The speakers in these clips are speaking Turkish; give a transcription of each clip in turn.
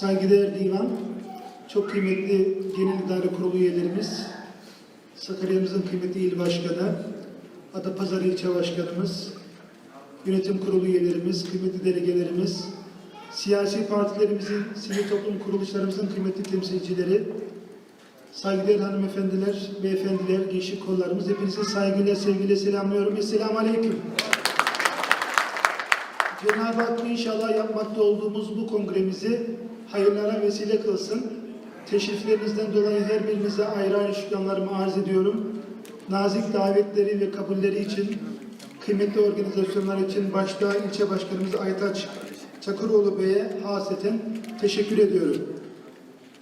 saygıdeğer divan, çok kıymetli Genel İdare Kurulu üyelerimiz, Sakarya'mızın kıymetli il başkanı, Adapazarı ilçe başkanımız, yönetim kurulu üyelerimiz, kıymetli delegelerimiz, siyasi partilerimizin, sivil toplum kuruluşlarımızın kıymetli temsilcileri, saygıdeğer hanımefendiler, beyefendiler, gençlik kollarımız, hepinizi saygıyla, sevgiyle selamlıyorum. Esselamu Aleyküm. Cenab-ı Hak inşallah yapmakta olduğumuz bu kongremizi hayırlara vesile kılsın. Teşriflerinizden dolayı her birinize ayrı ayrı şükranlarımı arz ediyorum. Nazik davetleri ve kabulleri için, kıymetli organizasyonlar için başta ilçe başkanımız Aytaç Çakıroğlu Bey'e haseten teşekkür ediyorum.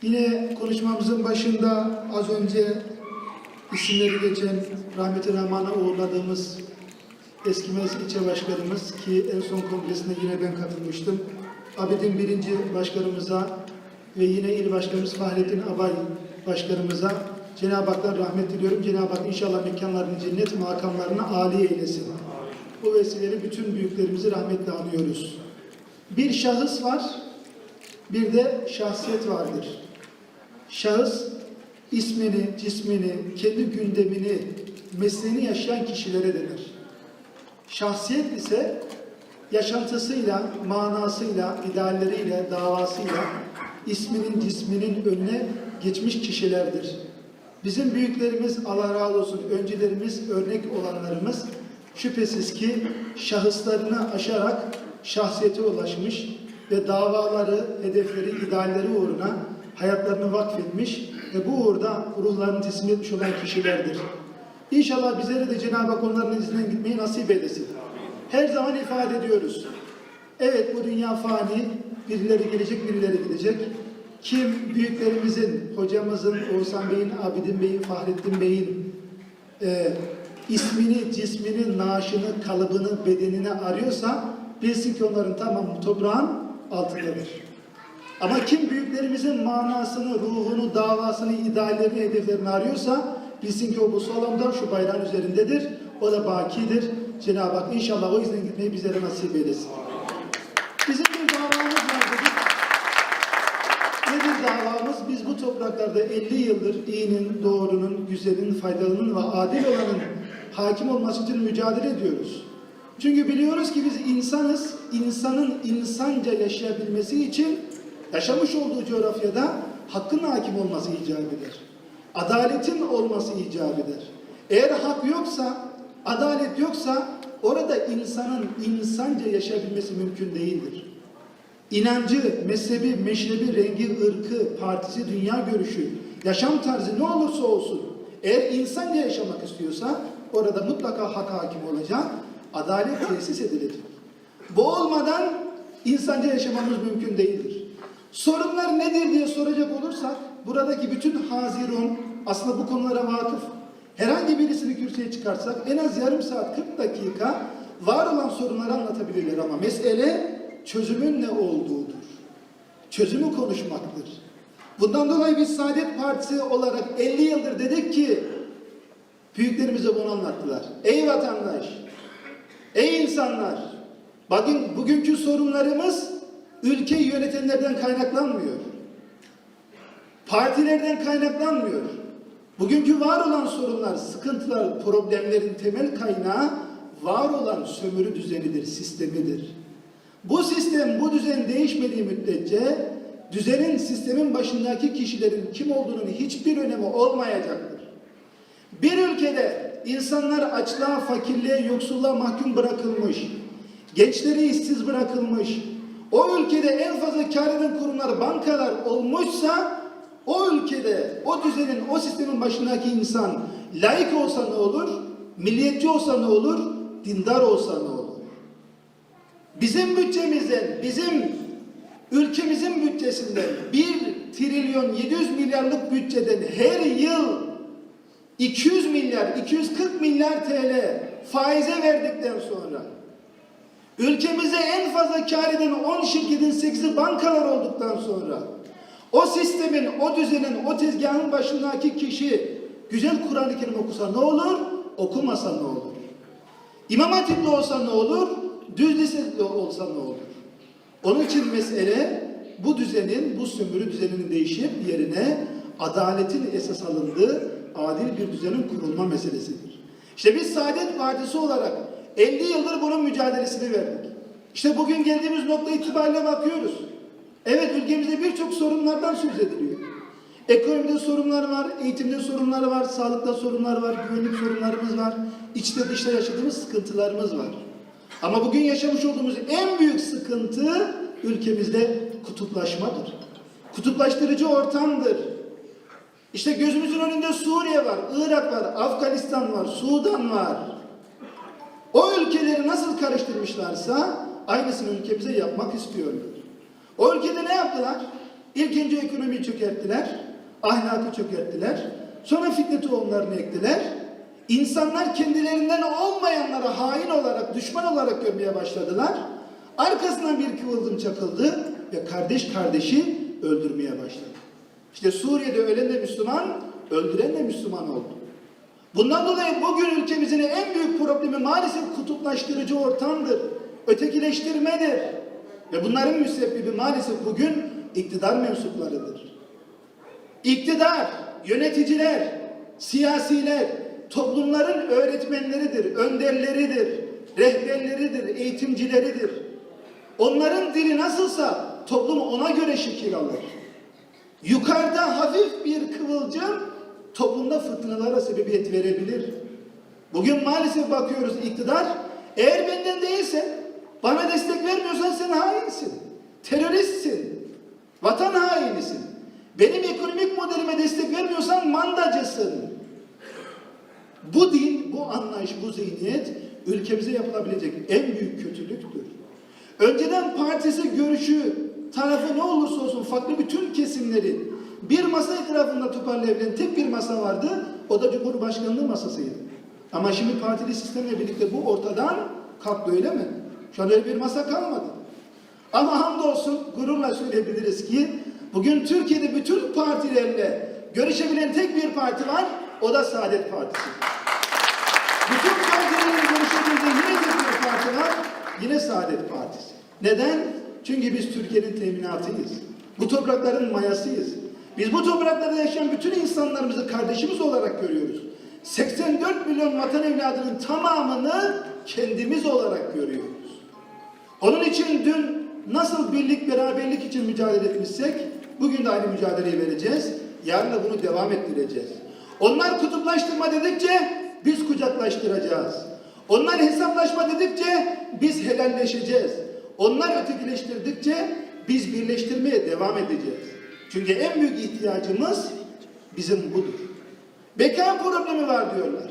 Yine konuşmamızın başında az önce isimleri geçen rahmeti rahmana uğurladığımız Eskimez ilçe başkanımız ki en son kongresine yine ben katılmıştım. Abidin birinci başkanımıza ve yine il başkanımız Fahrettin Abay başkanımıza Cenab-ı Hak'tan rahmet diliyorum. Cenab-ı Hak inşallah mekanlarını cennet makamlarını âli eylesin. Bu vesileyle bütün büyüklerimizi rahmetle anıyoruz. Bir şahıs var, bir de şahsiyet vardır. Şahıs ismini, cismini, kendi gündemini, mesleğini yaşayan kişilere denir. Şahsiyet ise yaşantısıyla, manasıyla, idealleriyle, davasıyla isminin, cisminin önüne geçmiş kişilerdir. Bizim büyüklerimiz Allah razı olsun, öncülerimiz, örnek olanlarımız şüphesiz ki şahıslarını aşarak şahsiyete ulaşmış ve davaları, hedefleri, idealleri uğruna hayatlarını vakfetmiş ve bu uğurda ruhlarını teslim etmiş olan kişilerdir. İnşallah bizlere de Cenab-ı Hak onların izinden gitmeyi nasip eylesin. Her zaman ifade ediyoruz. Evet bu dünya fani, birileri gelecek, birileri gidecek. Kim büyüklerimizin, hocamızın, Oğuzhan Bey'in, Abidin Bey'in, Fahrettin Bey'in e, ismini, cismini, naaşını, kalıbını, bedenini arıyorsa bilsin ki onların tamamı toprağın altındadır. Ama kim büyüklerimizin manasını, ruhunu, davasını, ideallerini, hedeflerini arıyorsa bilsin ki o bu salonda şu bayrağın üzerindedir. O da bakidir. Cenab-ı Hak inşallah o yüzden gitmeyi bizlere nasip eylesin. Bizim bir davamız var dedik. Nedir davamız? Biz bu topraklarda 50 yıldır iyinin, doğrunun, güzelin, faydalının ve adil olanın hakim olması için mücadele ediyoruz. Çünkü biliyoruz ki biz insanız, insanın insanca yaşayabilmesi için yaşamış olduğu coğrafyada hakkın hakim olması icap eder. Adaletin olması icap eder. Eğer hak yoksa, adalet yoksa orada insanın insanca yaşayabilmesi mümkün değildir. İnancı, mezhebi, meşrebi, rengi, ırkı, partisi, dünya görüşü, yaşam tarzı ne olursa olsun eğer insanca yaşamak istiyorsa orada mutlaka hak hakim olacak, adalet tesis edilecek. Bu olmadan insanca yaşamamız mümkün değildir. Sorunlar nedir diye soracak olursak buradaki bütün hazirun aslında bu konulara vakıf. Herhangi birisini kürsüye çıkarsak en az yarım saat 40 dakika var olan sorunları anlatabilirler ama mesele çözümün ne olduğudur. Çözümü konuşmaktır. Bundan dolayı biz Saadet Partisi olarak 50 yıldır dedik ki büyüklerimize bunu anlattılar. Ey vatandaş, ey insanlar, bakın bugünkü sorunlarımız ülkeyi yönetenlerden kaynaklanmıyor. Partilerden kaynaklanmıyor. Bugünkü var olan sorunlar, sıkıntılar, problemlerin temel kaynağı var olan sömürü düzenidir, sistemidir. Bu sistem, bu düzen değişmediği müddetçe düzenin, sistemin başındaki kişilerin kim olduğunun hiçbir önemi olmayacaktır. Bir ülkede insanlar açlığa, fakirliğe, yoksulluğa mahkum bırakılmış, gençleri işsiz bırakılmış, o ülkede en fazla kar eden kurumlar bankalar olmuşsa o ülkede, o düzenin, o sistemin başındaki insan laik olsa ne olur, milliyetçi olsa ne olur, dindar olsa ne olur? Bizim bütçemizden, bizim ülkemizin bütçesinden 1 trilyon 700 milyarlık bütçeden her yıl 200 milyar, 240 milyar TL faize verdikten sonra ülkemize en fazla kar eden 10 şirketin 8'i bankalar olduktan sonra o sistemin, o düzenin, o tezgahın başındaki kişi güzel Kur'an-ı Kerim okusa ne olur, okumasa ne olur? İmam Hatip'te olsa ne olur, düz lisede olsa ne olur? Onun için mesele bu düzenin, bu sömürü düzeninin değişip yerine adaletin esas alındığı adil bir düzenin kurulma meselesidir. İşte biz Saadet Partisi olarak 50 yıldır bunun mücadelesini verdik. İşte bugün geldiğimiz nokta itibariyle bakıyoruz. Evet ülkemizde birçok sorunlardan söz ediliyor. Ekonomide sorunlar var, eğitimde sorunlar var, sağlıkta sorunlar var, güvenlik sorunlarımız var, içte dışta yaşadığımız sıkıntılarımız var. Ama bugün yaşamış olduğumuz en büyük sıkıntı ülkemizde kutuplaşmadır. Kutuplaştırıcı ortamdır. İşte gözümüzün önünde Suriye var, Irak var, Afganistan var, Sudan var. O ülkeleri nasıl karıştırmışlarsa aynısını ülkemize yapmak istiyorlar. O ülkede ne yaptılar? İlk önce ekonomiyi çökerttiler, ahlakı çökerttiler, sonra fitne tohumlarını ektiler. İnsanlar kendilerinden olmayanlara hain olarak, düşman olarak görmeye başladılar. Arkasından bir kıvılcım çakıldı ve kardeş kardeşi öldürmeye başladı. İşte Suriye'de ölen de Müslüman, öldüren de Müslüman oldu. Bundan dolayı bugün ülkemizin en büyük problemi maalesef kutuplaştırıcı ortamdır, ötekileştirmedir. Ve bunların müsebbibi maalesef bugün iktidar mensuplarıdır. İktidar, yöneticiler, siyasiler, toplumların öğretmenleridir, önderleridir, rehberleridir, eğitimcileridir. Onların dili nasılsa toplum ona göre şekil alır. Yukarıda hafif bir kıvılcım toplumda fırtınalara sebebiyet verebilir. Bugün maalesef bakıyoruz iktidar eğer benden değilse bana destek vermiyorsan sen hainsin. Teröristsin. Vatan hainisin. Benim ekonomik modelime destek vermiyorsan mandacısın. Bu din, bu anlayış, bu zihniyet ülkemize yapılabilecek en büyük kötülüktür. Önceden partisi, görüşü, tarafı ne olursa olsun farklı bütün kesimleri bir masa etrafında toparlayabilen tek bir masa vardı. O da Cumhurbaşkanlığı masasıydı. Ama şimdi partili sistemle birlikte bu ortadan kalktı öyle mi? Şu an öyle bir masa kalmadı. Ama hamdolsun gururla söyleyebiliriz ki bugün Türkiye'de bütün partilerle görüşebilen tek bir parti var. O da Saadet Partisi. Bütün partilerin görüşebildiği yine tek bir parti var. Yine Saadet Partisi. Neden? Çünkü biz Türkiye'nin teminatıyız. Bu toprakların mayasıyız. Biz bu topraklarda yaşayan bütün insanlarımızı kardeşimiz olarak görüyoruz. 84 milyon vatan evladının tamamını kendimiz olarak görüyoruz. Onun için dün nasıl birlik beraberlik için mücadele etmişsek bugün de aynı mücadeleyi vereceğiz. Yarın da bunu devam ettireceğiz. Onlar kutuplaştırma dedikçe biz kucaklaştıracağız. Onlar hesaplaşma dedikçe biz helalleşeceğiz. Onlar ötekileştirdikçe biz birleştirmeye devam edeceğiz. Çünkü en büyük ihtiyacımız bizim budur. Beka problemi var diyorlar.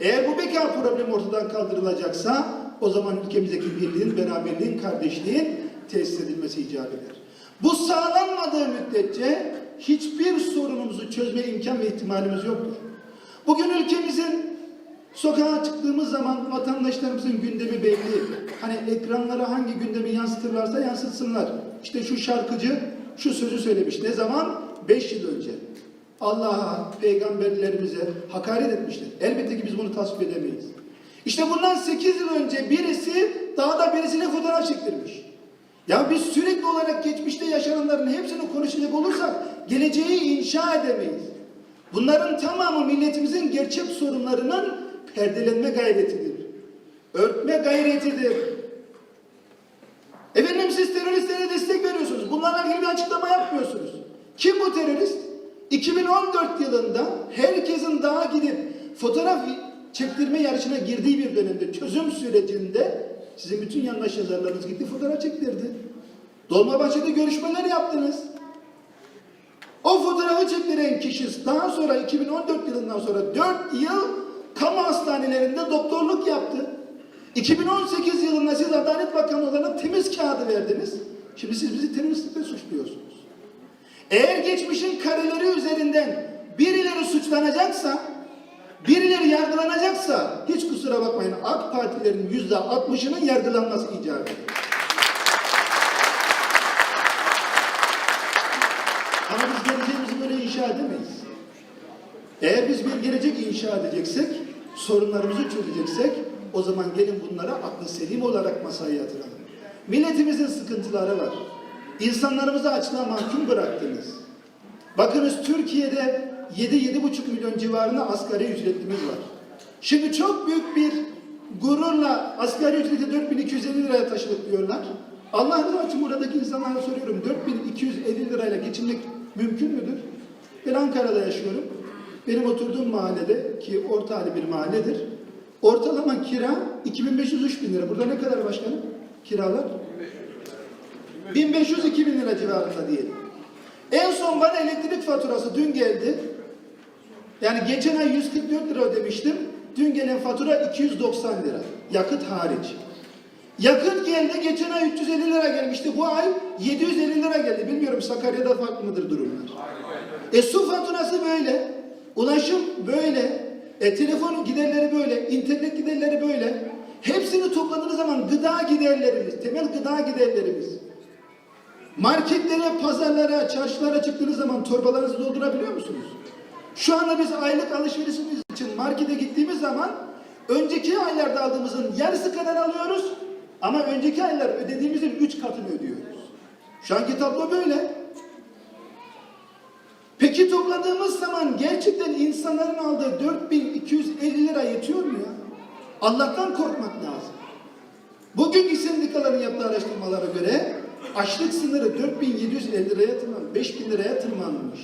Eğer bu beka problemi ortadan kaldırılacaksa o zaman ülkemizdeki birliğin, beraberliğin, kardeşliğin tesis edilmesi icap eder. Bu sağlanmadığı müddetçe hiçbir sorunumuzu çözme imkan ve ihtimalimiz yoktur. Bugün ülkemizin sokağa çıktığımız zaman vatandaşlarımızın gündemi belli. Hani ekranlara hangi gündemi yansıtırlarsa yansıtsınlar. İşte şu şarkıcı şu sözü söylemiş. Ne zaman? Beş yıl önce. Allah'a, peygamberlerimize hakaret etmişler. Elbette ki biz bunu tasvip edemeyiz. İşte bundan 8 yıl önce birisi dağda birisine fotoğraf çektirmiş. Ya biz sürekli olarak geçmişte yaşananların hepsini konuşacak olursak geleceği inşa edemeyiz. Bunların tamamı milletimizin gerçek sorunlarının perdelenme gayretidir. Örtme gayretidir. Efendim siz teröristlere destek veriyorsunuz. Bunlarla ilgili bir açıklama yapmıyorsunuz. Kim bu terörist? 2014 yılında herkesin dağa gidip fotoğraf çektirme yarışına girdiği bir dönemde çözüm sürecinde sizin bütün yandaş yazarlarınız gitti fotoğraf çektirdi. Dolmabahçe'de görüşmeler yaptınız. O fotoğrafı çektiren kişi daha sonra 2014 yılından sonra 4 yıl kamu hastanelerinde doktorluk yaptı. 2018 yılında siz Adalet Bakanı olarak temiz kağıdı verdiniz. Şimdi siz bizi temizlikle suçluyorsunuz. Eğer geçmişin kareleri üzerinden birileri suçlanacaksa, birileri yargılanacaksa hiç kusura bakmayın AK Partilerin yüzde altmışının yargılanması icap eder. Ama biz geleceğimizi böyle inşa edemeyiz. Eğer biz bir gelecek inşa edeceksek, sorunlarımızı çözeceksek, o zaman gelin bunlara aklı selim olarak masaya yatıralım. Milletimizin sıkıntıları var. İnsanlarımızı açlığa mahkum bıraktınız. Bakınız Türkiye'de 7-7,5 milyon civarında asgari ücretlimiz var. Şimdi çok büyük bir gururla asgari ücreti 4250 liraya taşıdık diyorlar. Allah rızası için buradaki insanlara soruyorum. 4250 lirayla geçinmek mümkün müdür? Ben Ankara'da yaşıyorum. Benim oturduğum mahallede ki orta hali bir mahalledir. Ortalama kira 2500-3000 lira. Burada ne kadar başkanım? Kiralar? 1500-2000 lira civarında diyelim. En son bana elektrik faturası dün geldi. Yani geçen ay 144 lira ödemiştim. Dün gelen fatura 290 lira. Yakıt hariç. Yakıt geldi geçen ay 350 lira gelmişti. Bu ay 750 lira geldi. Bilmiyorum Sakarya'da farklı mıdır durumlar. E su faturası böyle. Ulaşım böyle. E telefon giderleri böyle. internet giderleri böyle. Hepsini topladığınız zaman gıda giderlerimiz, temel gıda giderlerimiz. Marketlere, pazarlara, çarşılara çıktığınız zaman torbalarınızı doldurabiliyor musunuz? Şu anda biz aylık alışverişimiz için markete gittiğimiz zaman önceki aylarda aldığımızın yarısı kadar alıyoruz ama önceki aylar ödediğimizin üç katını ödüyoruz. Şu anki tablo böyle. Peki topladığımız zaman gerçekten insanların aldığı 4250 lira yetiyor mu ya? Allah'tan korkmak lazım. Bugünkü sendikaların yaptığı araştırmalara göre açlık sınırı 4750 liraya tırmanmış, 5000 liraya tırmanmış.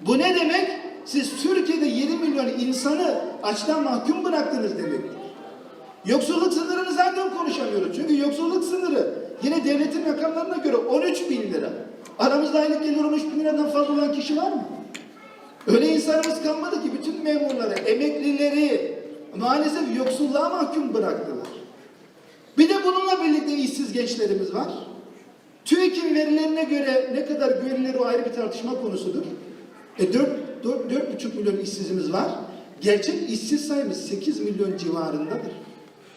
Bu ne demek? Siz Türkiye'de 7 milyon insanı açlığa mahkum bıraktınız demektir. Yoksulluk sınırını zaten konuşamıyoruz. Çünkü yoksulluk sınırı yine devletin rakamlarına göre 13 bin lira. Aramızda aylık gelir 13 bin liradan fazla olan kişi var mı? Öyle insanımız kalmadı ki bütün memurları, emeklileri maalesef yoksulluğa mahkum bıraktılar. Bir de bununla birlikte işsiz gençlerimiz var. TÜİK'in verilerine göre ne kadar güvenilir o ayrı bir tartışma konusudur. E 4, 4, 4,5 milyon işsizimiz var. Gerçek işsiz sayımız 8 milyon civarındadır.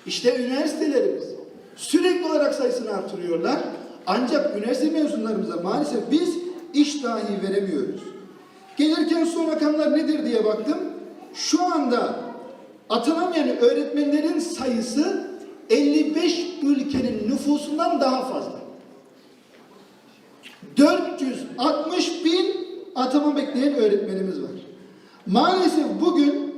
İşte üniversitelerimiz sürekli olarak sayısını artırıyorlar. Ancak üniversite mezunlarımıza maalesef biz iş dahi veremiyoruz. Gelirken son rakamlar nedir diye baktım. Şu anda atanamayan öğretmenlerin sayısı 55 ülkenin nüfusundan daha fazla. 460 bin atama bekleyen öğretmenimiz var. Maalesef bugün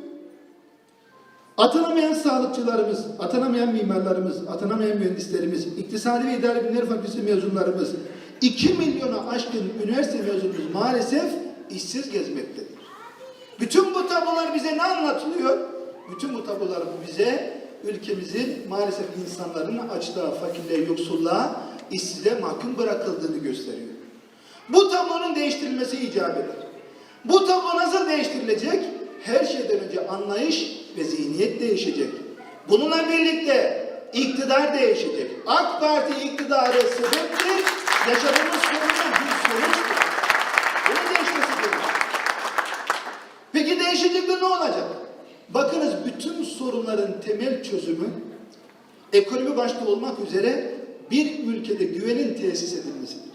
atanamayan sağlıkçılarımız, atanamayan mimarlarımız, atanamayan mühendislerimiz, iktisadi ve idari bilimler fakültesi mezunlarımız, 2 milyona aşkın üniversite mezunumuz maalesef işsiz gezmektedir. Bütün bu tablolar bize ne anlatılıyor? Bütün bu tablolar bize ülkemizin maalesef insanların açlığa, fakirliğe, yoksulluğa, işsizliğe mahkum bırakıldığını gösteriyor. Bu tablonun değiştirilmesi icap eder. Bu tablo nasıl değiştirilecek? Her şeyden önce anlayış ve zihniyet değişecek. Bununla birlikte iktidar değişecek. AK Parti iktidarı sebeptir, yaşadığımız sorunun bir sonuçtur. Bunun değişmesi gerekiyor. Peki değişecekte ne olacak? Bakınız bütün sorunların temel çözümü ekonomi başta olmak üzere bir ülkede güvenin tesis edilmesidir.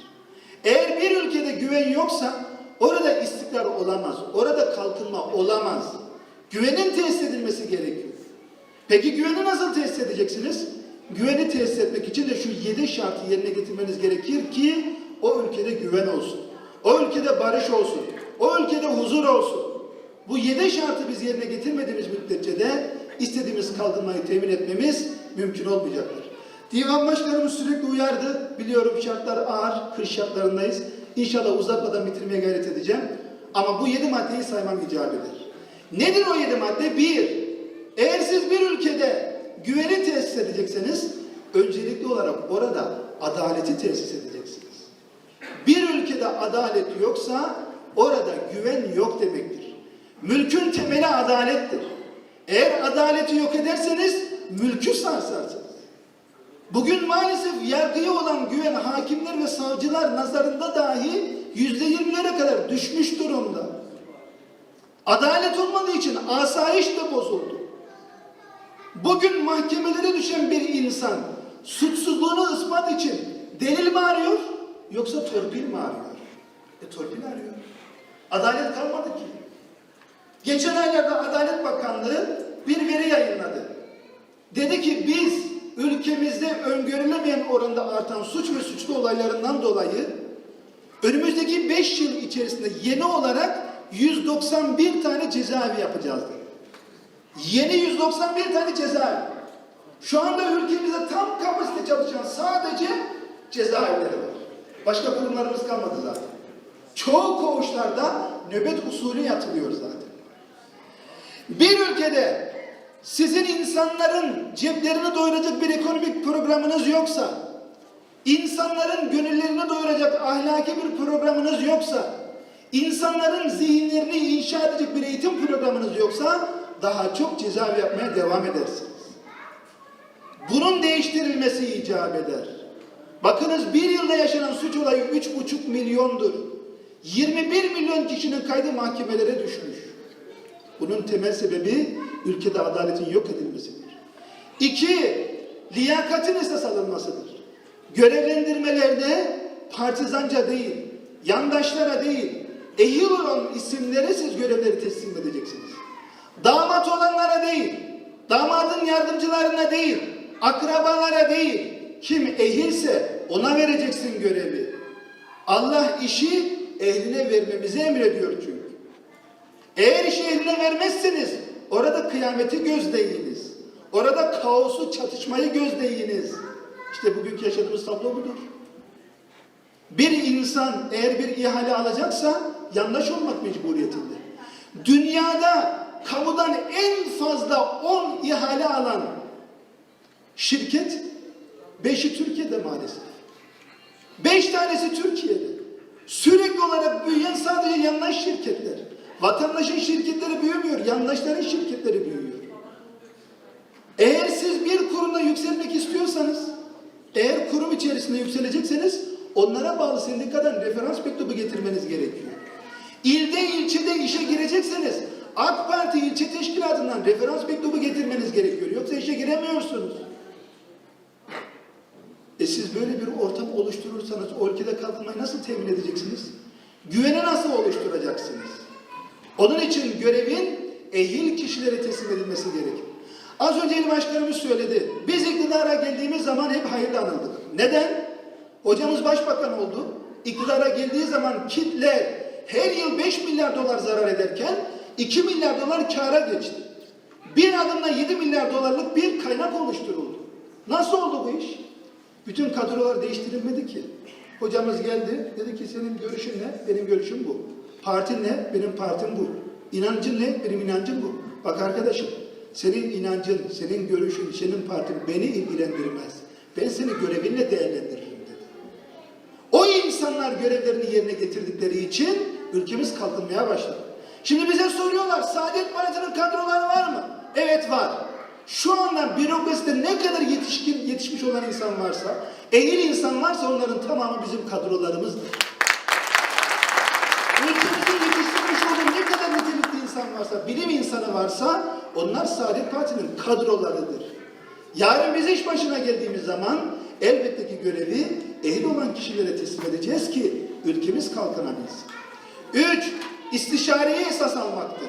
Eğer bir ülkede güven yoksa orada istikrar olamaz, orada kalkınma olamaz. Güvenin tesis edilmesi gerekiyor. Peki güveni nasıl tesis edeceksiniz? Güveni tesis etmek için de şu yedi şartı yerine getirmeniz gerekir ki o ülkede güven olsun. O ülkede barış olsun. O ülkede huzur olsun. Bu yedi şartı biz yerine getirmediğimiz müddetçe de istediğimiz kalkınmayı temin etmemiz mümkün olmayacaktır. Divan başkanımız sürekli uyardı. Biliyorum şartlar ağır, kış şartlarındayız. İnşallah uzatmadan bitirmeye gayret edeceğim. Ama bu yedi maddeyi saymam icap eder. Nedir o yedi madde? Bir, eğer siz bir ülkede güveni tesis edecekseniz, öncelikli olarak orada adaleti tesis edeceksiniz. Bir ülkede adalet yoksa orada güven yok demektir. Mülkün temeli adalettir. Eğer adaleti yok ederseniz mülkü sarsarsınız. Bugün maalesef yargıya olan güven hakimler ve savcılar nazarında dahi yüzde yirmilere kadar düşmüş durumda. Adalet olmadığı için asayiş de bozuldu. Bugün mahkemelere düşen bir insan suçsuzluğunu ispat için delil mi arıyor yoksa torpil mi arıyor? E torpil arıyor. Adalet kalmadı ki. Geçen aylarda Adalet Bakanlığı bir veri yayınladı. Dedi ki biz ülkemizde öngörülemeyen oranda artan suç ve suçlu olaylarından dolayı önümüzdeki 5 yıl içerisinde yeni olarak 191 tane cezaevi yapacağız. Yeni 191 tane cezaevi. Şu anda ülkemizde tam kapasite çalışan sadece cezaevleri var. Başka kurumlarımız kalmadı zaten. Çoğu koğuşlarda nöbet usulü yatılıyor zaten. Bir ülkede sizin insanların ceplerini doyuracak bir ekonomik programınız yoksa, insanların gönüllerini doyuracak ahlaki bir programınız yoksa, insanların zihinlerini inşa edecek bir eğitim programınız yoksa daha çok cezaevi yapmaya devam edersiniz. Bunun değiştirilmesi icap eder. Bakınız bir yılda yaşanan suç olayı 3,5 milyondur. 21 milyon kişinin kaydı mahkemelere düşmüş. Bunun temel sebebi ülkede adaletin yok edilmesidir. İki, liyakatin esas alınmasıdır. Görevlendirmelerde partizanca değil, yandaşlara değil, ehil olan isimlere siz görevleri teslim edeceksiniz. Damat olanlara değil, damadın yardımcılarına değil, akrabalara değil, kim ehilse ona vereceksin görevi. Allah işi ehline vermemizi emrediyor çünkü. Eğer işi eline vermezseniz orada kıyameti gözdeyiniz. Orada kaosu, çatışmayı gözdeyiniz. İşte bugünkü yaşadığımız tablo budur. Bir insan eğer bir ihale alacaksa yandaş olmak mecburiyetinde. Dünyada kamudan en fazla 10 ihale alan şirket 5'i Türkiye'de maalesef. 5 tanesi Türkiye'de. Sürekli olarak büyüyen sadece yandaş şirketler. Vatandaşın şirketleri büyümüyor, yandaşların şirketleri büyüyor. Eğer siz bir kurumda yükselmek istiyorsanız, eğer kurum içerisinde yükselecekseniz onlara bağlı sendikadan referans mektubu getirmeniz gerekiyor. İlde ilçede işe girecekseniz AK Parti ilçe teşkilatından referans mektubu getirmeniz gerekiyor. Yoksa işe giremiyorsunuz. E siz böyle bir ortam oluşturursanız ülkede kalkınmayı nasıl temin edeceksiniz? Güveni nasıl oluşturacaksınız? Onun için görevin ehil kişilere teslim edilmesi gerekir. Az önce il başkanımız söyledi. Biz iktidara geldiğimiz zaman hep hayırlı anıldık. Neden? Hocamız başbakan oldu. İktidara geldiği zaman kitle her yıl 5 milyar dolar zarar ederken 2 milyar dolar kâra geçti. Bir adımda 7 milyar dolarlık bir kaynak oluşturuldu. Nasıl oldu bu iş? Bütün kadrolar değiştirilmedi ki. Hocamız geldi, dedi ki senin görüşün ne? Benim görüşüm bu. Partin ne? Benim partim bu. İnancın ne? Benim inancım bu. Bak arkadaşım, senin inancın, senin görüşün, senin partin beni ilgilendirmez. Ben seni görevinle değerlendiririm dedi. O insanlar görevlerini yerine getirdikleri için ülkemiz kalkınmaya başladı. Şimdi bize soruyorlar, Saadet Partisi'nin kadroları var mı? Evet var. Şu anda bürokraside ne kadar yetişkin, yetişmiş olan insan varsa, ehil insan varsa onların tamamı bizim kadrolarımızdır. Ülkemizin yetiştirmiş olduğu ne kadar nitelikli insan varsa, bilim insanı varsa onlar Saadet Parti'nin kadrolarıdır. Yarın biz iş başına geldiğimiz zaman elbette ki görevi ehil olan kişilere teslim edeceğiz ki ülkemiz kalkınabilsin. Üç, istişareyi esas almaktır.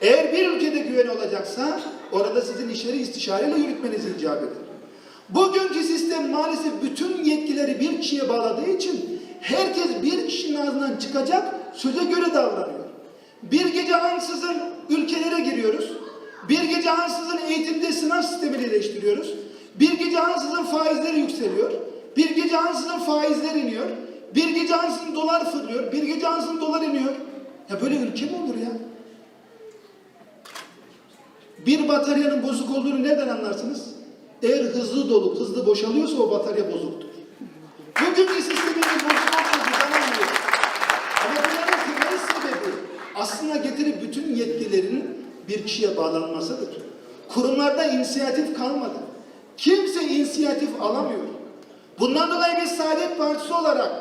Eğer bir ülkede güven olacaksa orada sizin işleri istişareyle yürütmeniz icap eder. Bugünkü sistem maalesef bütün yetkileri bir kişiye bağladığı için herkes bir kişinin ağzından çıkacak söze göre davranıyor. Bir gece ansızın ülkelere giriyoruz. Bir gece ansızın eğitimde sınav sistemini eleştiriyoruz. Bir gece ansızın faizler yükseliyor. Bir gece ansızın faizler iniyor. Bir gece ansızın dolar fırlıyor. Bir gece ansızın dolar iniyor. Ya böyle ülke mi olur ya? Bir bataryanın bozuk olduğunu nereden anlarsınız? Eğer hızlı dolup hızlı boşalıyorsa o batarya bozuktur. Bugünkü sistemin bozuk olduğunu zaman anlıyoruz. Ama bunların temel aslında getirip bütün yetkilerin bir kişiye bağlanmasıdır. Kurumlarda inisiyatif kalmadı. Kimse inisiyatif alamıyor. Bundan dolayı biz Saadet Partisi olarak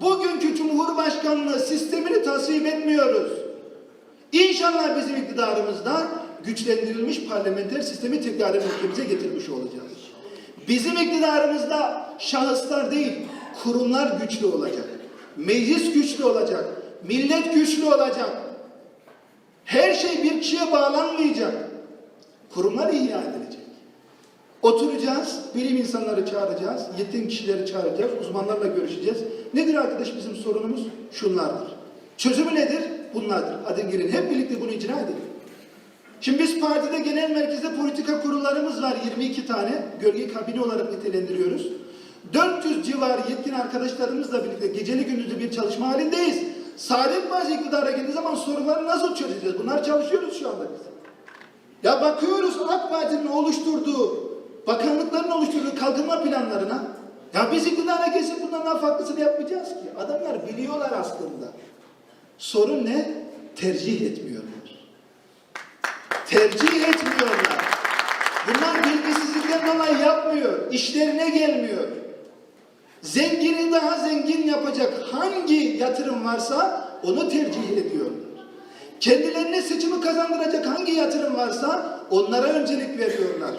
bugünkü Cumhurbaşkanlığı sistemini tasvip etmiyoruz. İnşallah bizim iktidarımızda güçlendirilmiş parlamenter sistemi tekrar ülkemize getirmiş olacağız. Bizim iktidarımızda şahıslar değil, kurumlar güçlü olacak. Meclis güçlü olacak. Millet güçlü olacak. Her şey bir kişiye bağlanmayacak. Kurumlar ihya edilecek. Oturacağız, bilim insanları çağıracağız, yetkin kişileri çağıracağız, uzmanlarla görüşeceğiz. Nedir arkadaş bizim sorunumuz? Şunlardır. Çözümü nedir? Bunlardır. Hadi girin hep birlikte bunu icra edelim. Şimdi biz partide genel merkezde politika kurullarımız var 22 tane. Gölge kabine olarak nitelendiriyoruz. 400 civarı yetkin arkadaşlarımızla birlikte geceli gündüzlü bir çalışma halindeyiz. Saadet Partisi iktidara geldiği zaman sorunları nasıl çözeceğiz? Bunlar çalışıyoruz şu anda biz. Ya bakıyoruz AK Parti'nin oluşturduğu, bakanlıkların oluşturduğu kalkınma planlarına. Ya biz iktidara gelsek bundan daha farklısını yapmayacağız ki. Adamlar biliyorlar aslında. Sorun ne? Tercih etmiyorlar. Tercih etmiyorlar. Bunlar bilgisizlikten dolayı yapmıyor. İşlerine gelmiyor. Zengini daha zengin yapacak hangi yatırım varsa onu tercih ediyorlar. Kendilerine seçimi kazandıracak hangi yatırım varsa onlara öncelik veriyorlar.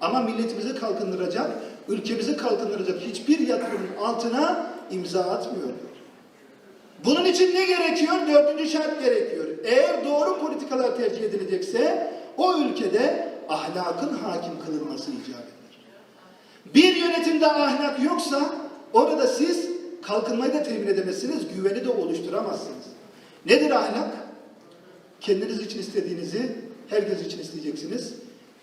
Ama milletimizi kalkındıracak, ülkemizi kalkındıracak hiçbir yatırımın altına imza atmıyorlar. Bunun için ne gerekiyor? Dördüncü şart gerekiyor. Eğer doğru politikalar tercih edilecekse o ülkede ahlakın hakim kılınması icap eder. Bir yönetimde ahlak yoksa orada siz kalkınmayı da temin edemezsiniz, güveni de oluşturamazsınız. Nedir ahlak? Kendiniz için istediğinizi herkes için isteyeceksiniz.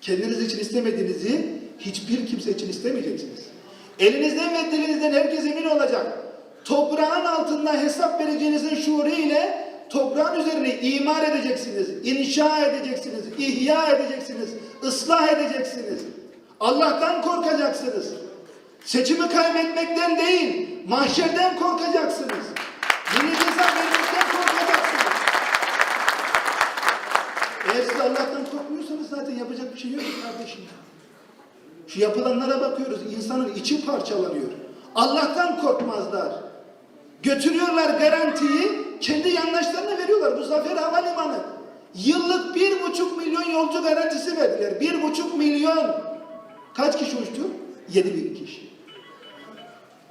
Kendiniz için istemediğinizi hiçbir kimse için istemeyeceksiniz. Elinizden ve dilinizden herkes emin olacak. Toprağın altında hesap vereceğinizin şuuru toprağın üzerine imar edeceksiniz, inşa edeceksiniz, ihya edeceksiniz, ıslah edeceksiniz. Allah'tan korkacaksınız. Seçimi kaybetmekten değil, mahşerden korkacaksınız. Yeni ceza vermekten korkacaksınız. Eğer siz Allah'tan korkmuyorsanız zaten yapacak bir şey yok kardeşim. Şu yapılanlara bakıyoruz, insanın içi parçalanıyor. Allah'tan korkmazlar. Götürüyorlar garantiyi, kendi yandaşlarına veriyorlar. Bu Zafer Havalimanı. Yıllık bir buçuk milyon yolcu garantisi verdiler. Bir buçuk milyon. Kaç kişi uçtu? Yedi bin kişi.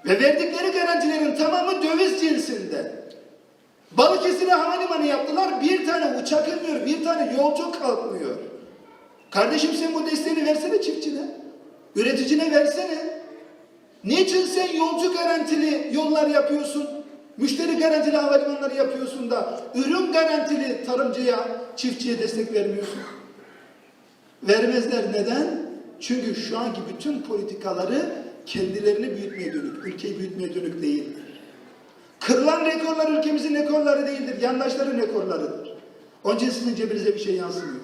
Ve verdikleri garantilerin tamamı döviz cinsinde. Balıkesir'e havalimanı yaptılar. Bir tane uçak inmiyor, bir tane yolcu kalkmıyor. Kardeşim sen bu desteğini versene çiftçine. Üreticine versene. Niçin sen yolcu garantili yollar yapıyorsun? Müşteri garantili havalimanları yapıyorsun da ürün garantili tarımcıya, çiftçiye destek vermiyorsun. Vermezler. Neden? Çünkü şu anki bütün politikaları kendilerini büyütmeye dönük, ülkeyi büyütmeye dönük değildir. Kırılan rekorlar ülkemizin rekorları değildir, yandaşların rekorlarıdır. Onun sizin cebinize bir şey yansımıyor.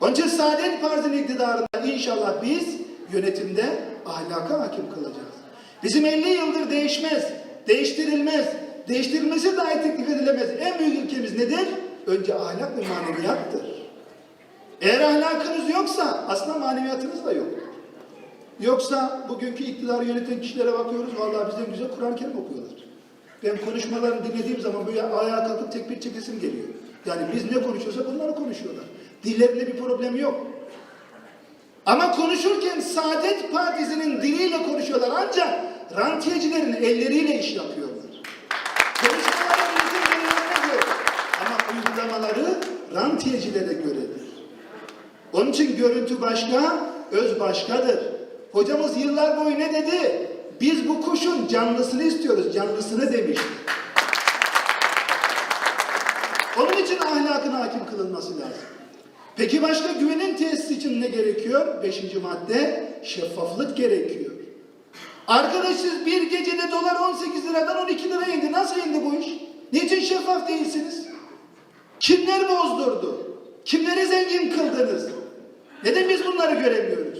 Onun için Saadet Partisi'nin iktidarında inşallah biz yönetimde ahlaka hakim kılacağız. Bizim 50 yıldır değişmez, değiştirilmez, değiştirilmesi dahi teklif edilemez. En büyük ülkemiz nedir? Önce ahlak ve maneviyattır. Eğer ahlakınız yoksa aslında maneviyatınız da yok. Yoksa bugünkü iktidarı yöneten kişilere bakıyoruz, vallahi bizden güzel Kur'an-ı Kerim okuyorlar. Ben konuşmalarını dinlediğim zaman böyle ayağa kalkıp tekbir çekesim geliyor. Yani biz ne konuşuyorsak onları konuşuyorlar. Dillerinde bir problem yok. Ama konuşurken Saadet Partisi'nin diliyle konuşuyorlar ancak rantiyecilerin elleriyle iş yapıyorlar. Konuşmaları bizim dillerine göre ama uygulamaları rantiyecilere göredir. Onun için görüntü başka, öz başkadır. Hocamız yıllar boyu ne dedi? Biz bu kuşun canlısını istiyoruz, canlısını demiş. Onun için ahlakın hakim kılınması lazım. Peki başka güvenin tesisi için ne gerekiyor? Beşinci madde şeffaflık gerekiyor. Arkadaş siz bir gecede dolar 18 liradan 12 liraya indi. Nasıl indi bu iş? Niçin şeffaf değilsiniz? Kimler bozdurdu? Kimleri zengin kıldınız? Neden biz bunları göremiyoruz?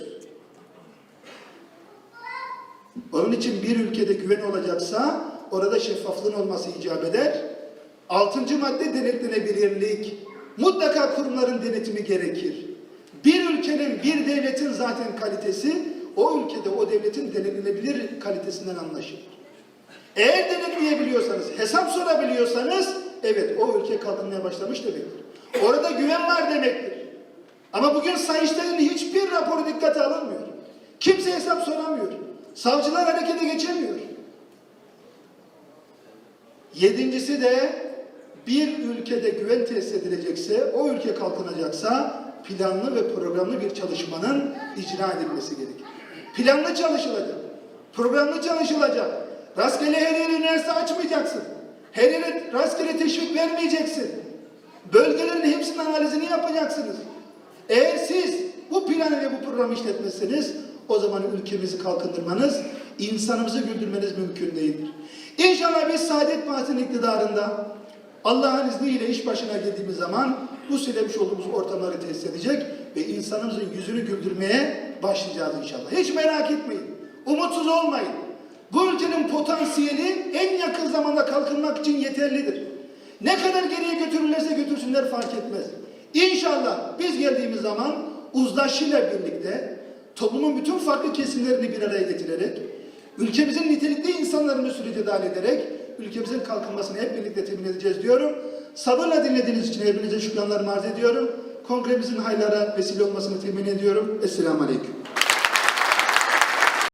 Onun için bir ülkede güven olacaksa orada şeffaflığın olması icap eder. Altıncı madde denetlenebilirlik. Mutlaka kurumların denetimi gerekir. Bir ülkenin, bir devletin zaten kalitesi o ülkede o devletin denetlenebilir kalitesinden anlaşılır. Eğer denetleyebiliyorsanız, hesap sorabiliyorsanız evet o ülke kalkınmaya başlamış demektir. Orada güven var demektir. Ama bugün Sayıştay'ın hiçbir raporu dikkate alınmıyor. Kimse hesap soramıyor. Savcılar harekete geçemiyor. Yedincisi de bir ülkede güven tesis edilecekse, o ülke kalkınacaksa planlı ve programlı bir çalışmanın icra edilmesi gerekir. Planlı çalışılacak, programlı çalışılacak. Rastgele her yere üniversite açmayacaksın. Her yere rastgele teşvik vermeyeceksin. Bölgelerin hepsinin analizini yapacaksınız. Eğer siz bu planı ve bu programı işletmezseniz o zaman ülkemizi kalkındırmanız, insanımızı güldürmeniz mümkün değildir. İnşallah biz Saadet Partisi'nin iktidarında Allah'ın izniyle iş başına geldiğimiz zaman bu söylemiş olduğumuz ortamları tesis edecek ve insanımızın yüzünü güldürmeye başlayacağız inşallah. Hiç merak etmeyin. Umutsuz olmayın. Bu ülkenin potansiyeli en yakın zamanda kalkınmak için yeterlidir. Ne kadar geriye götürürlerse götürsünler fark etmez. İnşallah biz geldiğimiz zaman uzlaşıyla birlikte toplumun bütün farklı kesimlerini bir araya getirerek, ülkemizin nitelikli insanlarını sürece dahil ederek, ülkemizin kalkınmasını hep birlikte temin edeceğiz diyorum. Sabırla dinlediğiniz için hepinize şükranlarımı arz ediyorum. Kongremizin hayırlara vesile olmasını temin ediyorum. Esselamu Aleyküm.